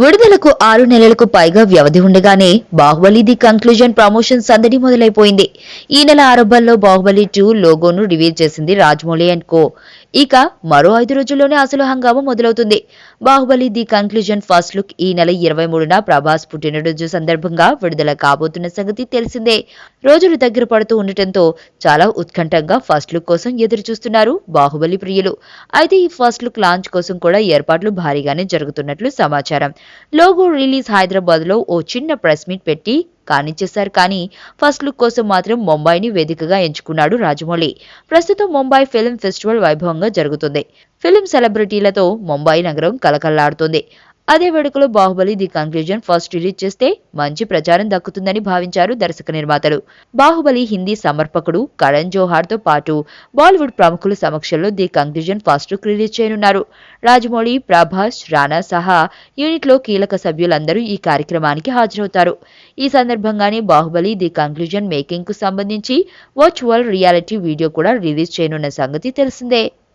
విడుదలకు ఆరు నెలలకు పైగా వ్యవధి ఉండగానే బాహుబలి ది కంక్లూజన్ ప్రమోషన్ సందడి మొదలైపోయింది. ఈ నెల ఆరంభంలో బాహుబలి టూ లోగోను రివీల్ చేసింది రాజమౌళి అండ్ కో. ఇక మరో ఐదు రోజుల్లోనే అసలు హంగామా మొదలవుతుంది. Baahubali the conclusion first look ఈ నెల ఇరవై మూడున ప్రభాస్ పుట్టినరోజు సందర్భంగా విడుదల కాబోతున్న సంగతి తెలిసిందే. రోజులు దగ్గర పడుతూ ఉండటంతో చాలా ఉత్కంఠంగా ఫస్ట్ లుక్ కోసం ఎదురు చూస్తున్నారు బాహుబలి ప్రియులు. అయితే ఈ ఫస్ట్ లుక్ లాంచ్ కోసం కూడా ఏర్పాట్లు భారీగానే జరుగుతున్నట్లు సమాచారం. లోగో రిలీజ్ హైదరాబాద్లో ఓ చిన్న ప్రెస్ మీట్ పెట్టి కానిచ్చేశారు కానీ ఫస్ట్ లుక్ కోసం మాత్రం ముంబైని వేదికగా ఎంచుకున్నాడు రాజమౌళి. ప్రస్తుతం ముంబై ఫిల్మ్ ఫెస్టివల్ వైభవంగా జరుగుతుంది. ఫిల్మ్ సెలబ్రిటీలతో ముంబై నగరం కలకల్లాడుతుంది. అదే వేడుకలో Baahubali the conclusion first release చేస్తే మంచి ప్రచారం దక్కుతుందని భావించారు దర్శక నిర్మాతలు. బాహుబలి హిందీ సమర్పకుడు కరణ్ జోహార్తో పాటు బాలీవుడ్ ప్రముఖుల సమక్షంలో the conclusion first look release చేయనున్నారు. రాజమౌళి ప్రభాస్ రానా సహా యూనిట్లో కీలక సభ్యులందరూ ఈ కార్యక్రమానికి హాజరవుతారు. ఈ సందర్భంగానే బాహుబలి ది కంక్లూజన్ మేకింగ్కు సంబంధించి వర్చువల్ రియాలిటీ వీడియో కూడా రిలీజ్ చేయనున్న సంగతి తెలిసిందే.